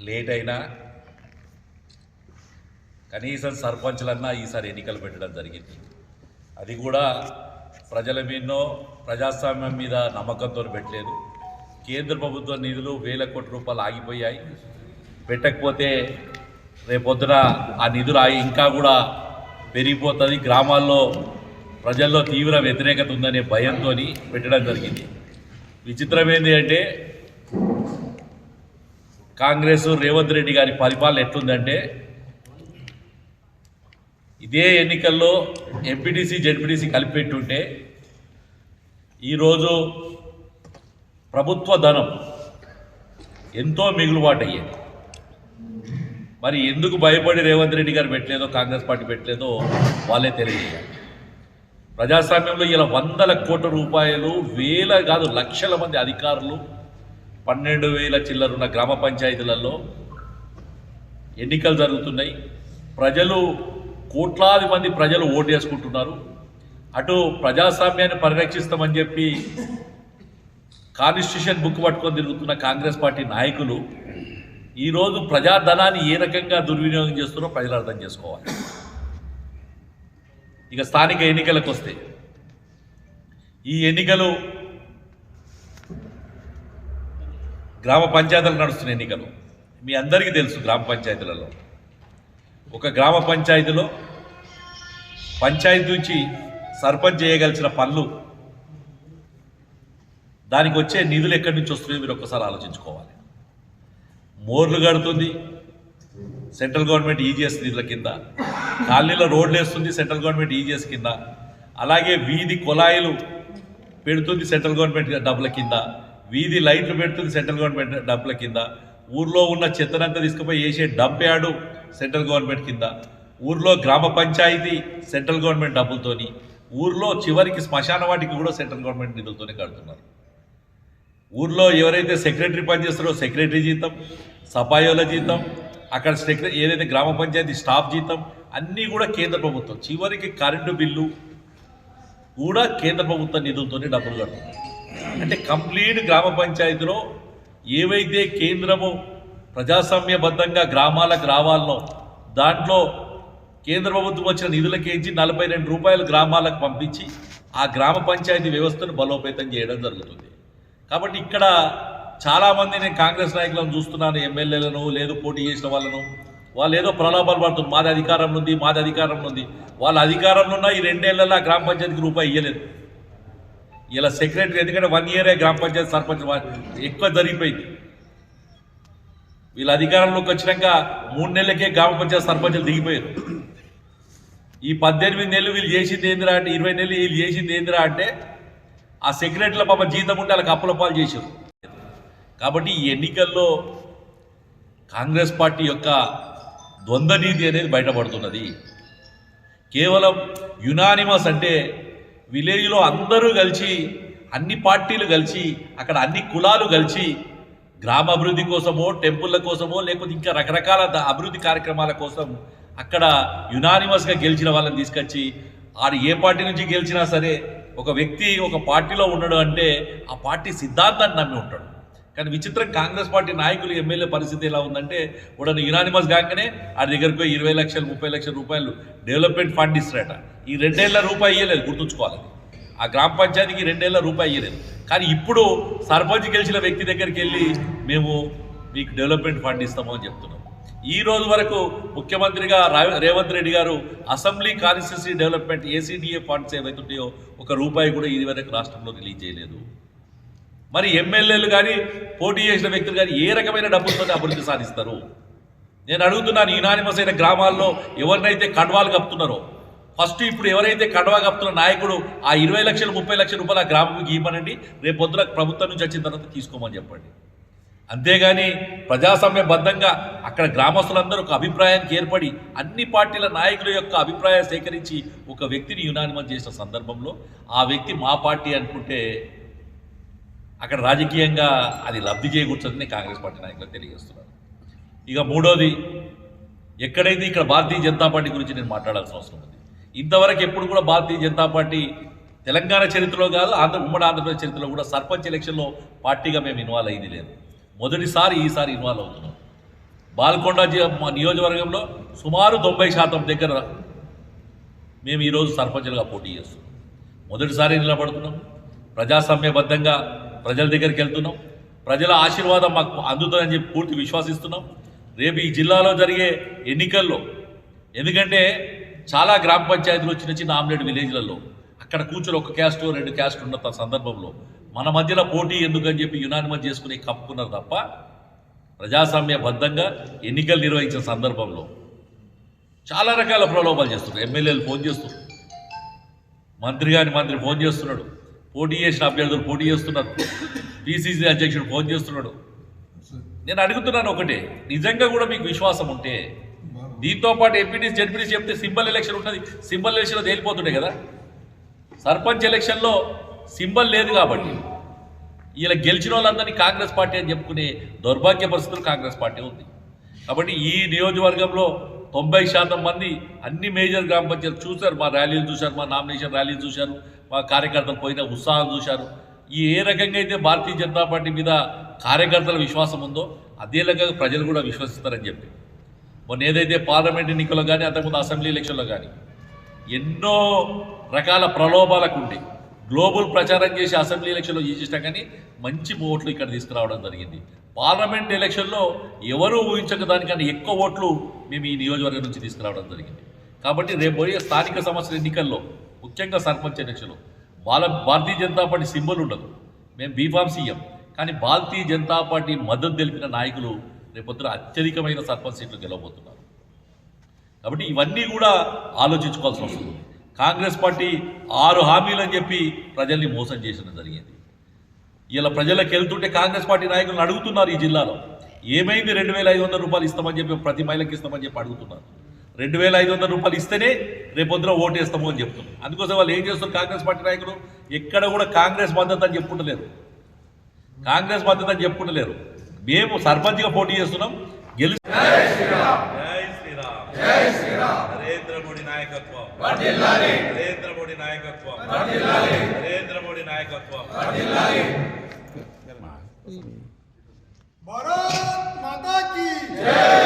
Late అయినా కనీసం సర్పంచ్లన్నా ఈసారి ఎన్నికలు పెట్టడం జరిగింది. అది కూడా ప్రజల మీదనో ప్రజాస్వామ్యం మీద నమ్మకంతో పెట్టలేదు. కేంద్ర ప్రభుత్వ నిధులు వేల కోట్ల రూపాయలు ఆగిపోయాయి. పెట్టకపోతే రేపొద్దున ఆ నిధులు ఆగి ఇంకా కూడా పెరిగిపోతుంది. గ్రామాల్లో ప్రజల్లో తీవ్ర వ్యతిరేకత ఉందనే భయంతో పెట్టడం జరిగింది. విచిత్రం ఏంటి అంటే కాంగ్రెస్ రేవంత్ రెడ్డి గారి పరిపాలన ఎట్లుందంటే ఇదే ఎన్నికల్లో ఎంపీటీసీ జెడ్పీటీసీ కలిపెట్టుంటే ఈరోజు ప్రభుత్వ ధనం ఎంతో మిగులుబాటు అయ్యేది మరి ఎందుకు భయపడి రేవంత్ రెడ్డి గారు పెట్టలేదో కాంగ్రెస్ పార్టీ పెట్టలేదో వాళ్ళే తెలియజేయాలి. ప్రజాస్వామ్యంలో ఇలా వందల కోట్ల రూపాయలు వేల కాదు లక్షల మంది అధికారులు పన్నెండు వేల చిల్లరున్న గ్రామ పంచాయతీలలో ఎన్నికలు జరుగుతున్నాయి. ప్రజలు కోట్లాది మంది ప్రజలు ఓటు వేసుకుంటున్నారు. అటు ప్రజాస్వామ్యాన్ని పరిరక్షిస్తామని చెప్పి కాన్స్టిట్యూషన్ బుక్ పట్టుకొని తిరుగుతున్న కాంగ్రెస్ పార్టీ నాయకులు ఈరోజు ప్రజాధనాన్ని ఏ రకంగా దుర్వినియోగం చేస్తున్నారో ప్రజలు అర్థం చేసుకోవాలి. ఇక స్థానిక ఎన్నికలకు వస్తే ఈ ఎన్నికలు గ్రామ పంచాయతీలు నడుస్తున్న ఎన్నికలు. మీ అందరికీ తెలుసు గ్రామ పంచాయతీలలో. ఒక గ్రామ పంచాయతీలో పంచాయతీ నుంచి సర్పంచ్ చేయగలిసిన పనులు దానికి వచ్చే నిధులు ఎక్కడి నుంచి వస్తున్నాయో మీరు ఒక్కసారి ఆలోచించుకోవాలి. మోర్లు కడుతుంది సెంట్రల్ గవర్నమెంట్ ఈజీఎస్ నిధుల కింద. కాలనీలో రోడ్లు వేస్తుంది సెంట్రల్ గవర్నమెంట్ ఈజీఎస్ కింద. అలాగే వీధి కుళాయిలు పెడుతుంది సెంట్రల్ గవర్నమెంట్ డబ్బుల కింద. వీధి లైట్లు పెడుతుంది సెంట్రల్ గవర్నమెంట్ డబ్బుల కింద. ఊర్లో ఉన్న చెత్తనంతా తీసుకుపోయి వేసే డంప్ యార్డు సెంట్రల్ గవర్నమెంట్ కింద. ఊర్లో గ్రామ పంచాయతీ సెంట్రల్ గవర్నమెంట్ డబ్బులతోని. ఊర్లో చివరికి శ్మశాన వాటికి కూడా సెంట్రల్ గవర్నమెంట్ నిధులతోనే కడుతున్నారు. ఊర్లో ఎవరైతే సెక్రటరీ పనిచేస్తారో సెక్రటరీ జీతం సపాయోల జీతం అక్కడ సెక్రటరీ ఏదైతే గ్రామ పంచాయతీ స్టాఫ్ జీతం అన్నీ కూడా కేంద్ర ప్రభుత్వం. చివరికి కరెంటు బిల్లు కూడా కేంద్ర ప్రభుత్వ నిధులతోనే డబ్బులు కడుతుంది. అంటే కంప్లీట్ గ్రామ పంచాయతీలో ఏవైతే కేంద్రము ప్రజాస్వామ్యబద్ధంగా గ్రామాలకు రావాలనో దాంట్లో కేంద్ర ప్రభుత్వం వచ్చిన నిధులకేంచి నలభై రెండు రూపాయలు గ్రామాలకు పంపించి ఆ గ్రామ పంచాయతీ వ్యవస్థను బలోపేతం చేయడం జరుగుతుంది. కాబట్టి ఇక్కడ చాలామంది నేను కాంగ్రెస్ నాయకులను చూస్తున్నాను ఎమ్మెల్యేలను లేదు పోటీ చేసిన వాళ్ళను. వాళ్ళు ఏదో ప్రలోభాలు పడుతుంది మాది అధికారంలో ఉంది మాది అధికారంలో ఉంది. వాళ్ళ అధికారంలో ఉన్న ఈ రెండేళ్ళలో ఆ గ్రామ పంచాయతీకి రూపాయి ఇవ్వలేదు ఇలా సెక్రటరీ ఎందుకంటే వన్ ఇయరే గ్రామ పంచాయతీ సర్పంచ్ ఎక్కువ జరిగిపోయింది. వీళ్ళ అధికారంలోకి వచ్చినాక మూడు నెలలకే గ్రామ పంచాయతీ సర్పంచులు దిగిపోయారు. ఈ పద్దెనిమిది నెలలు వీళ్ళు చేసింది ఏందిరా అంటే ఇరవై నెలలు వీళ్ళు చేసింది ఏందిరా అంటే ఆ సెక్రటరీల పాప జీతం ఉంటే వాళ్ళకి అప్పుల పాలు చేశారు. కాబట్టి ఈ ఎన్నికల్లో కాంగ్రెస్ పార్టీ యొక్క ద్వంద్వ నీతి అనేది బయటపడుతున్నది. కేవలం యునానిమస్ అంటే విలేజ్లో అందరూ కలిసి అన్ని పార్టీలు కలిసి అక్కడ అన్ని కులాలు కలిసి గ్రామ అభివృద్ధి కోసమో టెంపుల్ల కోసమో లేకపోతే ఇంకా రకరకాల అభివృద్ధి కార్యక్రమాల కోసం అక్కడ యునానిమస్గా గెలిచిన వాళ్ళని తీసుకొచ్చి ఆడు ఏ పార్టీ నుంచి గెలిచినా సరే ఒక వ్యక్తి ఒక పార్టీలో ఉన్నాడు అంటే ఆ పార్టీ సిద్ధాంతాన్ని నమ్మి ఉంటాడు. కానీ విచిత్రం కాంగ్రెస్ పార్టీ నాయకులు ఎమ్మెల్యే పరిస్థితి ఎలా ఉందంటే ఉడను యునానిమస్ కాగానే ఆ దగ్గరకు పోయి ఇరవై లక్షలు ముప్పై లక్షల రూపాయలు డెవలప్మెంట్ ఫండ్ ఇస్తారట. ఈ రెండేళ్ళ రూపాయి ఇవ్వలేదు గుర్తుంచుకోవాలి. ఆ గ్రామ పంచాయతీకి రెండేళ్ళ రూపాయి ఇవ్వలేదు కానీ ఇప్పుడు సర్పంచ్ గెలిచిన వ్యక్తి దగ్గరికి వెళ్ళి మేము మీకు డెవలప్మెంట్ ఫండ్ ఇస్తాము అని చెప్తున్నాం. ఈ రోజు వరకు ముఖ్యమంత్రిగా రా- రేవంత్ రెడ్డి గారు assembly constituency development ACDA funds ఏవైతుంటాయో ఒక రూపాయి కూడా ఇది వరకు రాష్ట్రంలో రిలీజ్ చేయలేదు. మరి ఎమ్మెల్యేలు కానీ పోటీ చేసిన వ్యక్తులు కానీ ఏ రకమైన డబ్బులతో అభివృద్ధి సాధిస్తారు? నేను అడుగుతున్నాను ఈనానిమస్ అయిన గ్రామాల్లో ఎవరినైతే కడ్వాలు కప్పుతున్నారో ఫస్ట్ ఇప్పుడు ఎవరైతే కడవా కప్తున్న నాయకుడు ఆ ఇరవై లక్షలు ముప్పై లక్షల రూపాయలు ఆ గ్రామంకి ఇవ్వనండి రేపు పొద్దున ప్రభుత్వం నుంచి వచ్చిన తర్వాత తీసుకోమని చెప్పండి. అంతేగాని ప్రజాస్వామ్యబద్ధంగా అక్కడ గ్రామస్తులందరూ ఒక అభిప్రాయానికి ఏర్పడి అన్ని పార్టీల నాయకుల యొక్క అభిప్రాయం సేకరించి ఒక వ్యక్తిని యునానిమం చేసిన సందర్భంలో ఆ వ్యక్తి మా పార్టీ అనుకుంటే అక్కడ రాజకీయంగా అది లబ్ధి చేకూర్చదని కాంగ్రెస్ పార్టీ నాయకులు తెలియజేస్తున్నారు. ఇక మూడోది ఎక్కడైతే ఇక్కడ భారతీయ జనతా పార్టీ గురించి నేను మాట్లాడాల్సిన అవసరం ఉంది ఇంతవరకు ఎప్పుడు కూడా భారతీయ జనతా పార్టీ తెలంగాణ చరిత్రలో కాదు ఆంధ్ర ఉమ్మడి ఆంధ్రప్రదేశ్ చరిత్రలో కూడా సర్పంచ్ ఎలక్షన్లో పార్టీగా మేము ఇన్వాల్వ్ అయింది లేదు. మొదటిసారి ఈసారి ఇన్వాల్వ్ అవుతున్నాం. బాల్కొండ మా నియోజకవర్గంలో సుమారు తొంభై శాతం దగ్గర మేము ఈరోజు సర్పంచులుగా పోటీ చేస్తున్నాం. మొదటిసారి నిలబడుతున్నాం. ప్రజాస్వామ్యబద్ధంగా ప్రజల దగ్గరికి వెళ్తున్నాం. ప్రజల ఆశీర్వాదం మాకు అందుతుందని చెప్పి పూర్తి విశ్వాసిస్తున్నాం. రేపు ఈ జిల్లాలో జరిగే ఎన్నికల్లో ఎందుకంటే చాలా గ్రామ పంచాయతీలు చిన్న చిన్న ఆమ్లెట్ విలేజ్లలో. అక్కడ కూర్చొని ఒక క్యాస్ట్ రెండు క్యాస్ట్ ఉన్న సందర్భంలో. మన మధ్యలో పోటీ ఎందుకని చెప్పి యునానిమస్ చేసుకుని కప్పుకున్నారు తప్ప ప్రజాస్వామ్యబద్ధంగా ఎన్నికలు నిర్వహించిన సందర్భంలో. చాలా రకాల ప్రలోభాలు చేస్తున్నారు. ఎమ్మెల్యేలు ఫోన్ చేస్తున్నారు. మంత్రి గారి మంత్రి ఫోన్ చేస్తున్నాడు. పోటీ చేసిన అభ్యర్థులు పోటీ చేస్తున్నారు. పిసిసి అధ్యక్షుడు ఫోన్ చేస్తున్నాడు. నేను అడుగుతున్నాను ఒకటే. నిజంగా కూడా మీకు విశ్వాసం ఉంటే దీంతో పాటు ఎంపీటీస్ జడ్పీటీస్ చెప్తే సింబల్ ఎలక్షన్ ఉంటుంది. సింబల్ ఎలక్షన్లో తేలిపోతుండే కదా? సర్పంచ్ ఎలక్షన్లో సింబల్ లేదు కాబట్టి ఇలా గెలిచిన వాళ్ళందరినీ కాంగ్రెస్ పార్టీ అని చెప్పుకునే దౌర్భాగ్య పరిస్థితులు కాంగ్రెస్ పార్టీ ఉంది. కాబట్టి ఈ నియోజకవర్గంలో తొంభై శాతం మంది అన్ని మేజర్ గ్రామ పంచాయతీలు చూశారు. మా ర్యాలీలు చూశారు మా నామినేషన్ ర్యాలీలు చూశారు మా కార్యకర్తలు పోయిన ఉత్సాహం చూశారు. ఈ ఏ రకంగా అయితే భారతీయ జనతా పార్టీ మీద కార్యకర్తల విశ్వాసం ఉందో అదే రకంగా ప్రజలు కూడా విశ్వసిస్తారని చెప్పి. మొన్న ఏదైతే పార్లమెంట్ ఎన్నికల్లో కానీ అంతకుముందు అసెంబ్లీ ఎలక్షన్లో కానీ ఎన్నో రకాల ప్రలోభాలకు ఉండి గ్లోబల్ ప్రచారం చేసి అసెంబ్లీ ఎలక్షన్లో చేసేసినా కానీ మంచి ఓట్లు ఇక్కడ తీసుకురావడం జరిగింది. పార్లమెంట్ ఎలక్షన్లో ఎవరూ ఊహించక దానికన్నా ఎక్కువ ఓట్లు మేము ఈ నియోజకవర్గం నుంచి తీసుకురావడం జరిగింది. కాబట్టి రేపు స్థానిక సంస్థల ఎన్నికల్లో ముఖ్యంగా సర్పంచ్ ఎలక్షన్లో వాళ్ళ భారతీయ జనతా పార్టీ సింబల్ ఉండదు. మేము బీఫామ్ సీఎం. కానీ భారతీయ జనతా పార్టీ మద్దతు తెలిపిన నాయకులు రేపొద్దున అత్యధికమైన సర్పంచ్ సీట్లు గెలవబోతున్నారు. కాబట్టి ఇవన్నీ కూడా ఆలోచించుకోవాల్సిన అవసరం ఉంది. కాంగ్రెస్ పార్టీ ఆరు హామీలు అని చెప్పి ప్రజల్ని మోసం చేసిన జరిగింది. ఇలా ప్రజలకు వెళ్తుంటే కాంగ్రెస్ పార్టీ నాయకులను అడుగుతున్నారు ఈ జిల్లాలో. ఏమైంది రెండు వేల ఐదు వందల రూపాయలు ఇస్తామని చెప్పి ప్రతి మహిళకి ఇస్తామని చెప్పి అడుగుతున్నారు. రెండు వేల ఐదు వందల రూపాయలు ఇస్తేనే రేపొద్దున ఓటు అని చెప్తున్నారు. అందుకోసం వాళ్ళు ఏం చేస్తారు కాంగ్రెస్ పార్టీ నాయకులు? ఎక్కడ కూడా కాంగ్రెస్ మద్దతు అని చెప్పుకుంటలేరు కాంగ్రెస్ మద్దతు అని చెప్పుకుంటలేరు మేము సర్పంచ్గా పోటీ చేస్తున్నాం. గెలిచి జై శ్రీరామ్. నరేంద్ర మోడీ నాయకత్వం. నరేంద్ర మోడీ నాయకత్వం. నరేంద్ర మోడీ నాయకత్వం. భారత్ మాతా జై